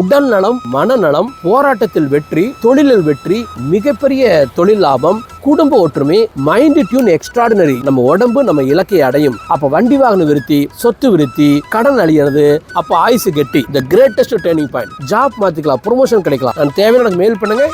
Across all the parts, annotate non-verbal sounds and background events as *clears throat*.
உடல் நலம் மனநலம் போராட்டத்தில் வெற்றி தொழிலில் வெற்றி மிகப்பெரிய தொழில் லாபம் குடும்ப ஒற்றுமை மைண்ட் டியூன் எக்ஸ்ட்ராடினரி நம்ம உடம்பு நம்ம இலக்கை அடையும். அப்ப வண்டி வாகன விருத்தி சொத்து விருத்தி கடன் அழியிறது அப்ப ஆயுசு கெட்டி. The greatest turning point job மாத்திக்கலாம் ப்ரொமோஷன் கிடைக்கலாம். தேவையான எனக்கு மெயில் பண்ணுங்க.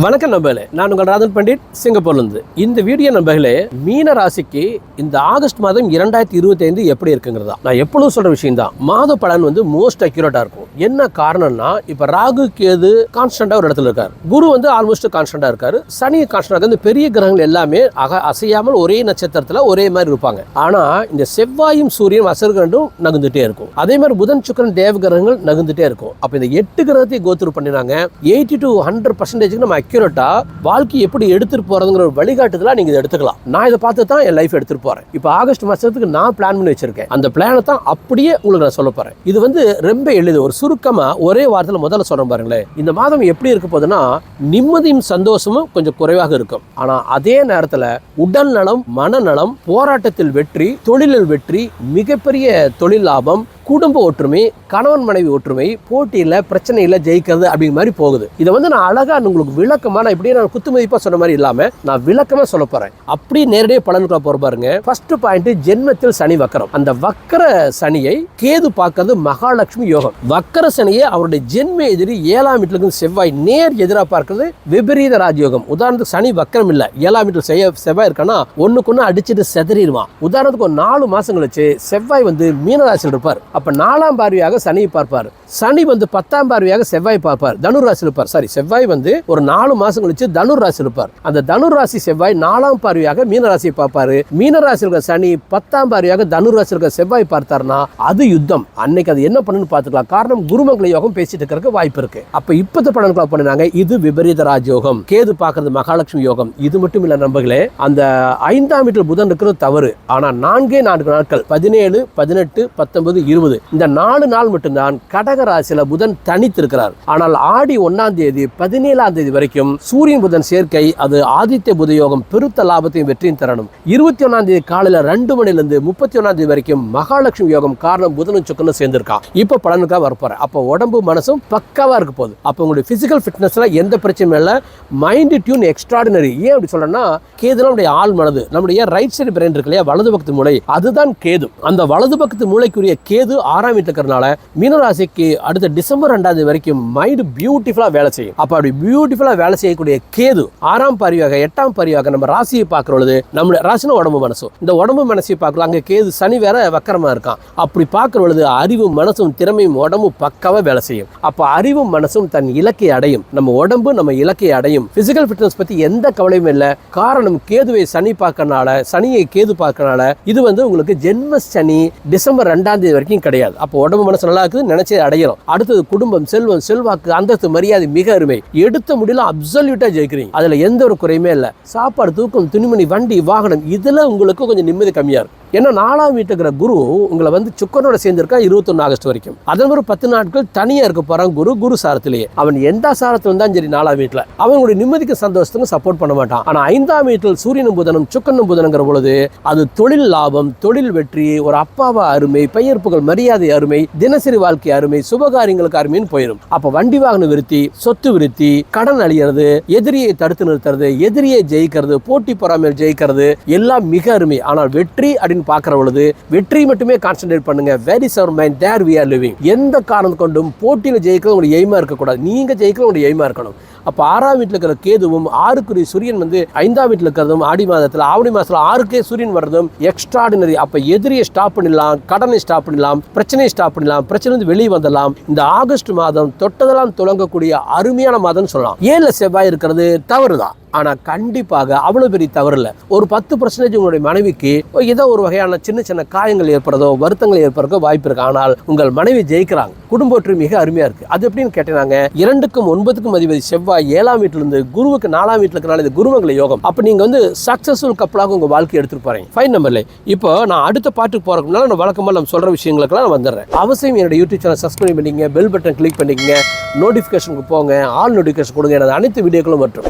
வணக்கம் நம்பர்களே நான் உங்கள் ராதன் பண்டிட் சிங்கப்பூர்லேருந்து. இந்த வீடியோ நம்பர்களே மீன ராசிக்கு இந்த ஆகஸ்ட் மாதம் இரண்டாயிரத்தி இருபத்தி ஐந்து எப்படி இருக்குங்கிறதா? நான் எப்பொழுதும் சொல்கிற விஷயம் தான் மாத பலன் வந்து மோஸ்ட் அக்யூரேட்டாக இருக்கும். என்ன காரணம்னா இப்போ ராகு கேது கான்ஸ்டன்டா ஒரு இடத்துல இருக்கார். குரு வந்து ஆல்மோஸ்ட் கான்ஸ்டன்டா இருக்காரு. சனி கான்ஸ்டண்டாக இந்த பெரிய கிரகங்கள் எல்லாமே அக அசையாமல் ஒரே நட்சத்திரத்தில் ஒரே மாதிரி இருப்பாங்க. ஆனால் இந்த செவ்வாயும் சூரியன் அசர்கண்டும் நகுந்துட்டே இருக்கும். அதே மாதிரி புதன் சுக்கரன் தேவ கிரகங்கள் நகுந்துட்டே இருக்கும். அப்போ இந்த எட்டு கிரகத்தை கோத்துரு பண்ணினாங்க எயிட்டி டு ஹண்ட்ரட் பர்சன்டேஜ்க்கு நம்ம அக்யூரேட்டாக வாழ்க்கை எப்படி எடுத்துகிட்டு போறதுங்கிற ஒரு வழிகாட்டுதலா நீங்கள் இதை எடுத்துக்கலாம். நான் இதை பார்த்து தான் என் லைஃப் எடுத்துகிட்டு போறேன். இப்போ ஆகஸ்ட் மாதத்துக்கு நான் பிளான் பண்ணி வச்சிருக்கேன். அந்த பிளானை தான் அப்படியே உங்களுக்கு நான் சொல்ல போறேன். இது வந்து ரொம்ப எளிது. ஒரு சுருக்கமாக ஒரே வாரத்தில் முதல்ல சொல்கிறேன் பாருங்களேன். இந்த மாதம் எப்படி இருக்க போகுதுன்னா நிம்மதியும் சந்தோஷமும் கொஞ்சம் குறைவாக இருக்கும். ஆனா அதே நேரத்தில் உடல் நலம் மனநலம் போராட்டத்தில் வெற்றி தொழிலில் வெற்றி மிகப்பெரிய தொழில் லாபம் குடும்ப ஒற்றுமை கணவன் மனைவி ஒற்றுமை போட்டியில் பிரச்சனையில் ஜெயிக்கிறது அப்படிங்கிற மாதிரி போகுது. இதை வந்து நான் அழகா உங்களுக்கு விளக்கமா நான் இப்படியே நான் குத்து மதிப்பா சொன்ன மாதிரி இல்லாம நான் விளக்கமா சொல்ல போறேன். அப்படி நேரடியாக பலனுக்குள்ள போற பாருங்க. ஃபர்ஸ்ட் பாயிண்ட் ஜென்மத்தில் சனி வக்கரம். அந்த வக்கர சனியை கேது பார்க்கறது மகாலட்சுமி யோகம். வக்கர சனியை அவருடைய ஜென்ம எதிரி ஏழாம் வீட்டுல இருந்து செவ்வாய் நேர் எதிராக பார்க்கறது விபரீத ராஜயோகம். உதாரணத்துக்கு சனி வக்கரம் இல்ல ஏழாம் வீட்டில் செய்ய செவ்வாய் இருக்கானா ஒண்ணுக்கு அடிச்சுட்டு செதறிடுவான். உதாரணத்துக்கு ஒரு நாலு மாசம் கழிச்சு செவ்வாய் வந்து மீனராசியில் இருப்பார். அப்ப நாலாம் பார்வையாக சனியை பார்ப்பார். சனி வந்து பத்தாம் பார்வையாக செவ்வாய் பார்ப்பார். தனுராசியில் இருப்பார். சாரி செவ்வாய் வந்து ஒரு நாலு நாலு மாசம் கழிச்சு தனுர் ராசி இருப்பார். அந்த தனுர் ராசி செவ்வாய் நாலாம் பார்வையாக மீன ராசியை பார்ப்பாரு. மீன இருக்கிற சனி பத்தாம் பார்வையாக தனுர் ராசியில் இருக்கிற செவ்வாய் பார்த்தாருன்னா அது யுத்தம். அன்னைக்கு அது என்ன பண்ணுன்னு பார்த்துக்கலாம். காரணம் குருமங்கள யோகம் பேசிட்டு இருக்கிறதுக்கு வாய்ப்பு இருக்கு. அப்ப இப்பத்த பலன்களை பண்ணினாங்க. இது விபரீத ராஜயோகம். கேது பார்க்கறது மகாலட்சுமி யோகம். இது மட்டும் இல்ல நம்பர்களே அந்த ஐந்தாம் வீட்டில் புதன் இருக்கிறது தவறு. ஆனா நான்கே நான்கு நாட்கள் பதினேழு பதினெட்டு பத்தொன்பது இருபது இந்த நாலு நாள் மட்டும்தான் கடக ராசியில புதன் தனித்திருக்கிறார். ஆனால் ஆடி ஒன்னாம் தேதி பதினேழாம் தேதி வரைக்கும் சூரியன் புதன் சேர்க்கை அது ஆதித்ய புத யோகம் பெருத்த லாபத்தையும் வெற்றியும் தரணும். இருபத்தி ஒன்னாம் தேதி காலையில ரெண்டு மணில இருந்து முப்பத்தி ஒன்னாம் தேதி வரைக்கும் மகாலட்சுமி யோகம் காரணம் புதனும் சுக்கனும் சேர்ந்திருக்கான் இப்போ பலனுக்காக வரப்போற அப்போ உடம்பு மனசும் பக்காவா இருக்க போகுது. அப்போ உங்களுடைய பிசிக்கல் ஃபிட்னஸ்ல எந்த பிரச்சனையும் இல்லை. மைண்ட் டியூன் எக்ஸ்ட்ராடினரி ஏன் அப்படி சொல்றேன்னா கேது நம்முடைய ஆள் மனது. நம்முடைய ரைட் சைடு பிரெயின் இருக்கு இல்லையா? வலது பக்கத்து மூளை. அதுதான் கேது. அந்த வலது பக்கத்து மூளைக்குரிய கேது ஆறாம் வீட்டில் இருக்கிறனால மீனராசிக்கு அடுத்த டிசம்பர் ரெண்டாம் தேதி வரைக்கும் மைண்ட் பியூட்டிஃபுல்லா வேலை செய்யும். அப்ப அப்படி பியூட்டிஃபுல்லா வேலை செய்யக்கூடிய கேது ஆறாம் பரிவாக எட்டாம் பரிவாக நம்ம ராசியை பார்க்குற பொழுது நம்ம ராசினா உடம்பு மனசும். இந்த உடம்பு மனசை பார்க்கலாம் அங்கே கேது சனி வேற வக்கரமாக இருக்கான். அப்படி பார்க்குற பொழுது அறிவும் மனசும் திறமையும் உடம்பும் பக்காவாக வேலை செய்யும். அப்போ அறிவும் மனசும் தன் இலக்கை அடையும். நம்ம உடம்பு நம்ம இலக்கை அடையும். பிசிக்கல் ஃபிட்னஸ் பற்றி எந்த கவலையும் இல்லை. காரணம் கேதுவை சனி பார்க்கறனால சனியை கேது பார்க்கறனால இது வந்து உங்களுக்கு ஜென்ம சனி டிசம்பர் ரெண்டாம் தேதி வரைக்கும் கிடையாது. அப்போ உடம்பு மனசு நல்லா இருக்குது நினைச்சே அடையணும் அடுத்தது குடும்பம் செல்வம் செல்வாக்கு அந்தஸ்து மரியாதை மிக அருமை. எடுத்த முடியல அப்சல்யூட்டா ஜெயிக்கிறீங்க. அதுல எந்த ஒரு குறையுமே இல்லை. சாப்பாடு தூக்கம் துணிமணி வண்டி வாகனம் இதுல உங்களுக்கு கொஞ்சம் நிம்மதி கம்மியா இருக்கும். ஏன்னா நாலாம் வீட்டுக்கிற இருக்கிற குரு உங்களை வந்து சுக்கரனோட சேர்ந்திருக்கா இருபத்தொன்னு ஆகஸ்ட் வரைக்கும். அதன் ஒரு பத்து நாட்கள் தனியாக இருக்க போகிறான் குரு குரு சாரத்திலேயே. அவன் எந்த சாரத்தில் இருந்தாலும் சரி நாலாம் வீட்டில். அவனுடைய நிம்மதிக்கு சந்தோஷத்துக்கும் சப்போர்ட் பண்ண மாட்டான். ஆனால் ஐந்தாம் வீட்டில் சூரியனும் புதனும் சுக்கரனும் புதனுங்கிற பொழுது அது தொழில் லாபம் தொழில் வெற்றி ஒரு அப்பாவா அருமை பெயர்ப்புகள் மரியாதை அருமை தினசரி வாழ்க்கை அருமை சுபகாரியங்களுக்கு அருமைன்னு போயிடும் அப்போ வண்டி வாகன விருத்தி சொத்து விருத்தி கடன் அழியிறது எதிரியை தடுத்து நிறுத்துறது எதிரியை ஜெயிக்கிறது போட்டி பொறாமையில் ஜெயிக்கிறது எல்லாம் மிக அருமை. ஆனால் வெற்றி அப்படின்னு பார்க்குற பொழுது வெற்றி மட்டுமே கான்சென்ட்ரேட் பண்ணுங்க. Very sour mind there we are living எந்த காரணம் கொண்டும் போட்டியில் ஜெயிக்கிறது உங்களுடைய எய்மா இருக்கக்கூடாது. நீங்கள் ஜெயிக்கிறது உங்களுடைய எய்மா இருக்கணும். அப்போ ஆறாம் வீட்டில் இருக்கிற கேதுவும் ஆறுக்குரிய சூரியன் வந்து ஐந்தாம் வீட்டில் இருக்கிறதும் ஆடி மாதத்தில் ஆவணி மாதத்தில் ஆறுக்கே சூரியன் வர்றதும் எக்ஸ்ட்ராடினரி அப்போ எதிரியை ஸ்டாப் பண்ணிடலாம் கடனை ஸ்டாப் பண்ணலாம் பிரச்சனையை ஸ்டாப் பண்ணலாம் பிரச்சனை வந்து வெளியே வந்துடலாம். இந்த ஆகஸ்ட் மாதம் தொட்டதெல்லாம் தொடங்கக்கூடிய அருமையான மாதம்னு சொல்லலாம். ஏழில் செவ்வாய் இருக்கிறது தவறுதான் ஆனால் கண்டிப்பாக அவ்வளோ பெரிய தவறு இல்லை. ஒரு பத்து பர்சன்டேஜ் உங்களுடைய மனைவிக்கு ஏதோ ஒரு வகையான சின்ன சின்ன காயங்கள் ஏற்படுறதோ வருத்தங்கள் ஏற்படுறதோ வாய்ப்பு இருக்கு. ஆனால் உங்கள் மனைவி ஜெயிக்கிறாங்க. குடும்ப ஒற்றுமை மிக அருமையாக இருக்குது அது எப்படின்னு கேட்டாங்க இரண்டுக்கும் ஒன்பதுக்கும் அதிபதி செவ்வாய். ஏழாம் வீட்டில் இருந்து குருவுக்கு நாலாம் வீட்டில் இருக்கிறனால இது குருவங்களை யோகம். அப்போ நீங்கள் வந்து சக்ஸஸ்ஃபுல் கப்பலாக உங்கள் வாழ்க்கையை எடுத்துட்டு போறீங்க. ஃபைன் நம்பர்ல இப்போ நான் அடுத்த பாட்டுக்கு போகிறதுனால நான் வழக்கமாக நம்ம சொல்கிற விஷயங்களுக்கெல்லாம் நான் வந்துடுறேன். அவசியம் என்னோட யூடியூப் சேனல் சப்ஸ்கிரைப் பண்ணிக்கங்க பெல் பட்டன் கிளிக் பண்ணிக்கங்க நோட்டிஃபிகேஷனுக்கு போங்க ஆல் நோட்டிஃபிகேஷன் கொடுங்க. எனது அனைத்து வீடியோக்களும் மற்றும்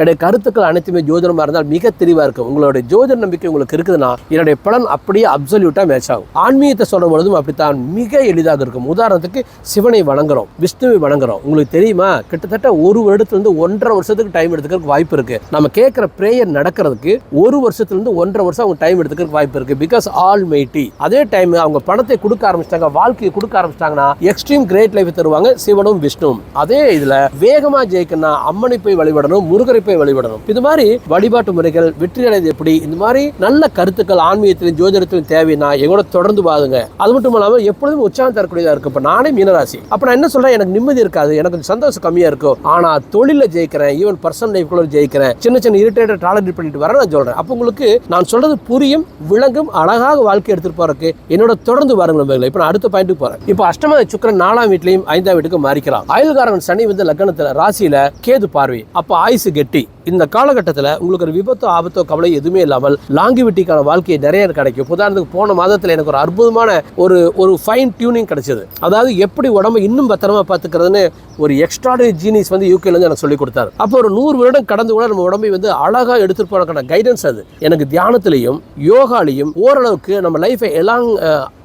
என்னுடைய கருத்துக்கள் அனைத்துமே ஜோதிடமாக இருந்தால் மிக தெளிவாக இருக்கும். உங்களுடைய ஜோதிட நம்பிக்கை உங்களுக்கு இருக்குதுன்னா என்னுடைய பலன் அப்படியே அப்சல்யூட்டாக மேட்ச் ஆகும். ஆன்மீகத்தை சொல்லும் பொழுதும் அப்படித்தான் மிக எளிதாக இருக்கும். உதாரணத்துக்கு சிவனை வணங்குறோம் விஷ்ணுவை வணங்குறோம். உங்களுக்கு தெரியுமா? கிட்டத்தட்ட ஒரு வருடத்துலேருந்து ஒன்றரை வருஷத்துக்கு டைம் எடுத்துக்கிறதுக்கு வாய்ப்பு இருக்குது நம்ம கேட்குற ப்ரேயர் நடக்கிறதுக்கு ஒரு வருஷத்துலேருந்து ஒன்றரை வருஷம் அவங்க டைம் எடுத்துக்கிறதுக்கு வாய்ப்பு இருக்குது பிகாஸ் ஆல் மெய்டி அதே டைம் அவங்க பணத்தை கொடுக்க ஆரம்பிச்சிட்டாங்க வாழ்க்கையை கொடுக்க ஆரம்பிச்சிட்டாங்கன்னா எக்ஸ்ட்ரீம் கிரேட் லைஃப் தருவாங்க சிவனும் விஷ்ணுவும் அதே இதில் வேகமாக ஜெயிக்கணும்னா அம்மனை போய் வழிபடணும் முருகரை போய் வழிபடணும். இது மாதிரி வழிபாட்டு முறைகள் வெற்றி அடைந்து எப்படி? இந்த மாதிரி நல்ல கருத்துக்கள் ஆன்மீகத்திலும் ஜோதிடத்திலும் தேவைன்னா எங்களோட தொடர்ந்து பாருங்க அது மட்டும் இல்லாமல் எப்பொழுதும் உற்சாகம் தரக்கூடியதாக இருக்கு இப்போ நானே மீனராசி. அப்போ நான் என்ன சொல்றேன்? எனக்கு நிம்மதி இருக்காது. எனக்கு சந்தோஷம் கம்மியாக இருக்கும். ஆனால் தொழிலில் ஜெயிக்கிறேன். Even personal லைஃப்குள்ள ஜெயிக்கிறேன். சின்ன சின்ன இரிட்டேட்டட் டாலரேட் பண்ணிட்டு வரேன் நான் சொல்றேன். அப்போ உங்களுக்கு நான் சொல்றது புரியும் விளங்கும் அழகாக வாழ்க்கை எடுத்துட்டு போறதுக்கு என்னோட தொடர்ந்து பாருங்க நண்பர்களே. இப்போ நான் அடுத்த பாயிண்ட்டுக்கு போறேன். இப்போ அஷ்டம சுக்கரன் நாலாம் வீட்லையும் ஐந்தாம் வீட்டுக்கு மாறிக்கலாம். அயல்காரன் சனி வந்து லக்னத்தில் ராசியில் கேது பார்வை. அப்போ ஆயுசு கெட்டி ಟಿ இந்த காலகட்டத்தில் உங்களுக்கு ஒரு விபத்தோ ஆபத்தோ கவலை எதுவுமே இல்லாமல் லாங்கிவிட்டிக்கான வாழ்க்கையை நிறைய கிடைக்கும். உதாரணத்துக்கு போன மாதத்தில் எனக்கு ஒரு அற்புதமான ஒரு ஒரு ஃபைன் டியூனிங் கிடைச்சது. அதாவது எப்படி உடம்பை இன்னும் பத்திரமா பார்த்துக்கிறதுன்னு ஒரு எக்ஸ்ட்ராடரி ஜீனிஸ் வந்து யூகேலேருந்து எனக்கு சொல்லி கொடுத்தாரு. அப்போ ஒரு நூறு வருடம் கடந்து கூட நம்ம உடம்பை வந்து அழகாக எடுத்துகிட்டு போறதுக்கான கைடன்ஸ் அது. எனக்கு தியானத்திலையும் யோகாலையும் ஓரளவுக்கு நம்ம லைஃபை எல்லாம்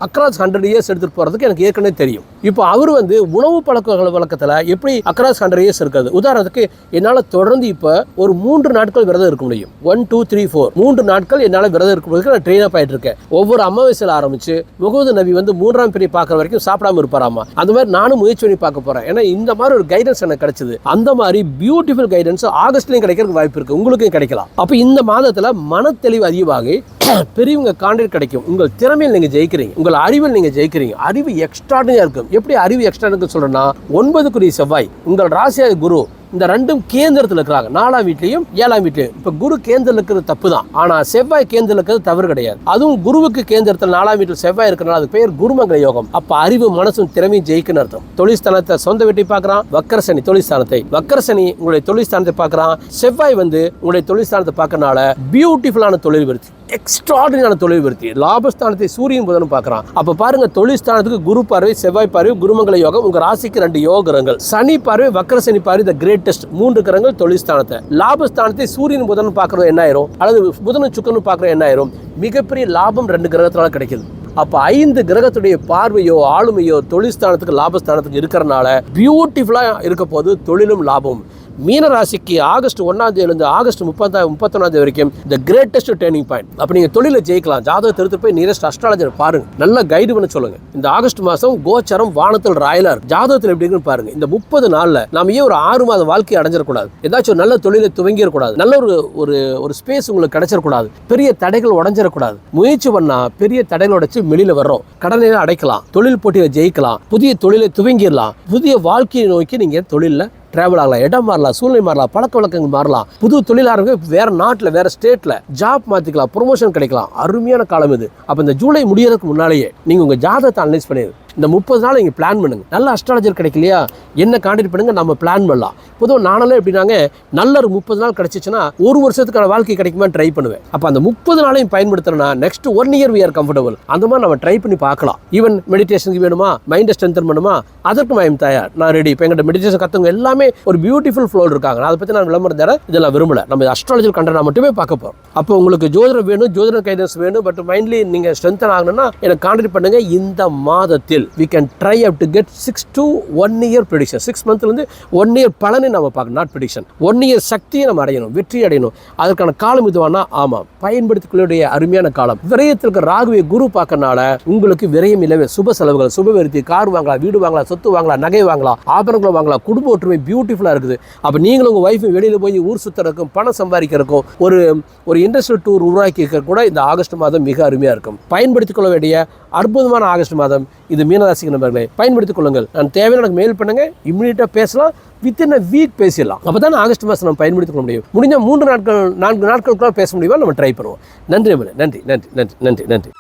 அக்ராஸ் ஹண்ட்ரட் இயர்ஸ் எடுத்துட்டு போறதுக்கு எனக்கு ஏற்கனவே தெரியும். இப்போ அவர் வந்து உணவு பழக்க வழக்கத்தில் எப்படி அக்ராஸ் ஹண்ட்ரட் இயர்ஸ் இருக்காது உதாரணத்துக்கு என்னால் தொடர்ந்து இப்போ ஒரு மூன்று நாட்கள் விரதம் இருக்க முடியும். ஒன் டூ த்ரீ ஃபோர் மூன்று நாட்கள் என்னால் விரதம் இருக்கும்போது நான் ட்ரெயின் அப் ஆகிட்டு இருக்கேன். ஒவ்வொரு அமாவாசையில் ஆரம்பிச்சு முகமது நபி வந்து மூன்றாம் பிரி பார்க்குற வரைக்கும் சாப்பிடாம இருப்பாராமா? அந்த மாதிரி நானும் முயற்சி பண்ணி பார்க்க போகிறேன் ஏன்னா இந்த மாதிரி ஒரு கைடன்ஸ் எனக்கு கிடைச்சது. அந்த மாதிரி பியூட்டிஃபுல் கைடன்ஸ் ஆகஸ்ட்லையும் கிடைக்கிறதுக்கு வாய்ப்பு இருக்குது உங்களுக்கும் கிடைக்கலாம். அப்போ இந்த மாதத்தில் மனத்தெளிவு அதிகமாகி *clears throat* பெரியவங்க கான்டாக்ட் கிடைக்கும். உங்கள் திறமையில் நீங்கள் ஜெயிக்கிறீங்க. உங்கள் அறிவில் நீங்கள் ஜெயிக்கிறீங்க. அறிவு எக்ஸ்ட்ராடனியா இருக்கும். எப்படி அறிவு எக்ஸ்ட்ரா சொல்கிறேன்னா ஒன்பதுக்குரிய செவ்வாய் உங்கள் ராசியாக குரு இந்த ரெண்டும் கேந்திரத்தில் இருக்கிறாங்க. நாலாம் வீட்லையும் ஏழாம் வீட்லையும். இப்போ குரு கேந்திரம் இருக்கிறது தப்பு தான் ஆனால் செவ்வாய் கேந்திரம் இருக்கிறது தவறு கிடையாது. அதுவும் குருவுக்கு கேந்திரத்தில் நாலாம் வீட்டில் செவ்வாய் இருக்கிறனால அது பேர் குருமங்கல யோகம். அப்போ அறிவு மனசும் திறமையும் ஜெயிக்கணும் அர்த்தம். தொழில்ஸ்தானத்தை சொந்த வீட்டை பார்க்குறான். வக்கரசனி தொழில்ஸ்தானத்தை வக்கரசனி உங்களுடைய தொழில் பார்க்குறான். செவ்வாய் வந்து உங்களுடைய தொழில்ஸ்தானத்தை பார்க்கறனால பியூட்டிஃபுல்லான தொழில் விருத்தி. எக்ஸ்ட்ராடினான தொழில் விருத்தி லாபஸ்தானத்தை சூரியன் புதனும் பார்க்குறான். அப்போ பாருங்கள் தொழில் ஸ்தானத்துக்கு குரு பார்வை செவ்வாய் பார்வை குருமங்கல யோகம் உங்கள் ராசிக்கு ரெண்டு யோக கிரகங்கள் சனி பார்வை வக்கர சனி பார்வை த கிரேட்டஸ்ட் மூன்று கிரகங்கள் தொழில் ஸ்தானத்தை. லாபஸ்தானத்தை சூரியன் புதன் பார்க்கறது என்ன ஆயிரும்? அல்லது புதனும் சுக்கனும் பார்க்குறது என்ன ஆயிரும்? மிகப்பெரிய லாபம் ரெண்டு கிரகத்தினால கிடைக்குது. அப்போ ஐந்து கிரகத்துடைய பார்வையோ ஆளுமையோ தொழில் ஸ்தானத்துக்கு லாபஸ்தானத்துக்கு இருக்கிறனால பியூட்டிஃபுல்லாக இருக்க போது தொழிலும் லாபம் மீனராசிக்கு ஆகஸ்ட் ஒன்றாம் தேதியிலிருந்து ஆகஸ்ட் முப்பத்தா முப்பத்தொன்னாம் தேதி வரைக்கும் இந்த கிரேட்டஸ்ட் டேர்னிங் பாயிண்ட் அப்போ நீங்கள் தொழிலை ஜெயிக்கலாம். ஜாதகத்தை எடுத்து போய் நியரஸ்ட் அஸ்ட்ராலஜர் பாருங்க. நல்லா கைடு பண்ண சொல்லுங்க. இந்த ஆகஸ்ட் மாதம் கோச்சரம் வானத்தில் ராயலா இருக்கு ஜாதகத்தில் எப்படி இருக்குன்னு பாருங்க. இந்த முப்பது நாளில் நாம ஏன் ஒரு ஆறு மாத வாழ்க்கையை அடைஞ்சிடக்கூடாது? ஏதாச்சும் ஒரு நல்ல தொழிலை துவங்கிடக்கூடாது. நல்ல ஒரு ஒரு ஒரு ஸ்பேஸ் உங்களுக்கு கிடைச்சிடக்கூடாது. பெரிய தடைகள் உடஞ்சிடக்கூடாது. முயற்சி பண்ணா பெரிய தடைகள் உடைச்சு வெளியில் வர்றோம். கடனை அடைக்கலாம். தொழில் போட்டியில் ஜெயிக்கலாம். புதிய தொழிலை துவங்கிடலாம். புதிய வாழ்க்கையை நோக்கி நீங்கள் தொழிலில் டிராவல் ஆகலாம் இடம் மாறலாம் சூழ்நிலை மாறலாம் பழக்க வழக்கங்கள் மாறலாம். புது தொழிலாளர்கள் வேற நாட்டில் வேற ஸ்டேட்டில் ஜாப் மாற்றிக்கலாம் ப்ரொமோஷன் கிடைக்கலாம். அருமையான காலம் இது. அப்போ இந்த ஜூலை முடியறதுக்கு முன்னாலேயே நீங்கள் உங்கள் ஜாதகத்தை அனலைஸ் பண்ணிடுது இந்த முப்பது நாள் நீங்கள் பிளான் பண்ணுங்கள் நல்ல அஸ்ட்ராலஜர் கிடைக்கலையா? என்ன காண்டாக்ட் பண்ணுங்க நம்ம பிளான் பண்ணலாம். பொதுவாக நானெல்லாம் எப்படின்னாங்க நல்ல ஒரு முப்பது நாள் கிடச்சிச்சுன்னா ஒரு வருஷத்துக்கான வாழ்க்கை கிடைக்குமா ட்ரை பண்ணுவேன். அப்போ அந்த முப்பது நாளையும் பயன்படுத்துறேன்னா next one year we are comfortable அந்த மாதிரி நம்ம ட்ரை பண்ணி பார்க்கலாம். ஈவன் மெடிடேஷனுக்கு வேணுமா? மைண்டை ஸ்ட்ரென்தன் பண்ணுமா? அதற்கும் ஐம் தயார். நான் ரெடி இப்போ எங்கிட்ட மெடிடேஷன் கற்றுங்க எல்லாமே ஒரு பியூட்டிஃபுல் ஃப்ளோ இருக்காங்க. அதை பற்றி நான் விளம்பரம் தர இதெல்லாம் விரும்பலை. நம்ம அஸ்ட்ராலஜர் கண்டனா மட்டுமே பார்க்க போகிறோம் அப்போ உங்களுக்கு ஜோதிடம் வேணும் ஜோதிடம் கைடன்ஸ் வேணும் பட் மைண்ட்லி நீங்கள் ஸ்ட்ரென்தன் ஆகணும்னா எனக்கு கான்டாக்ட் பண்ணுங்கள் இந்த மாதத்தில். We can try up to get six to one year prediction six மந்த்லேருந்து one year பலனை நம்ம பார்க்கணும். நாட் ப்ரெடிக்ஷன் ஒன் இயர் சக்தியை நம்ம அடையணும் வெற்றி அடையணும். அதற்கான காலம் இதுவானா? ஆமாம். பயன்படுத்திக்கொள்ளுடைய அருமையான காலம். விரயத்தில் இருக்கிற ராகுவை குரு பார்க்கறனால உங்களுக்கு விரயம் இல்லவே. சுப செலவுகள் சுபவரித்தி கார் வாங்கலாம் வீடு வாங்கலாம் சொத்து வாங்கலாம் நகை வாங்கலாம் ஆபரணங்கள் வாங்கலாம் குடும்ப ஒற்றுமை பியூட்டிஃபுல்லாக இருக்குது. அப்போ நீங்களும் உங்கள் ஒய்ஃபும் வெளியில் போய் ஊர் சுற்றுறதுக்கும் பணம் சம்பாதிக்கிறதுக்கும் ஒரு ஒரு இண்டஸ்ட்ரியல் டூர் உருவாக்கி இருக்க கூட இந்த ஆகஸ்ட் மாதம் மிக அருமையாக இருக்கும். பயன்படுத்திக் கொள்ள வேண்டிய அற்புதமான ஆகஸ்ட் மாதம். இது மீனராசிக்கு நண்பர்களே பயன்படுத்திக் கொள்ளுங்கள். நான் தேவையான எனக்கு மெயில் பண்ணுங்க இம்மிடியட்டாக பேசலாம் வித்தின் அ வீக் பேசிடலாம். அப்போ தான் ஆகஸ்ட் மாதம் நம்ம பயன்படுத்திக் கொள்ள முடியும். முடிஞ்ச மூன்று நாட்கள் நான்கு நாட்களுக்குள்ள பேச முடியுமா நம்ம ட்ரை பண்ணுவோம். நன்றி நன்றி நன்றி நன்றி நன்றி நன்றி.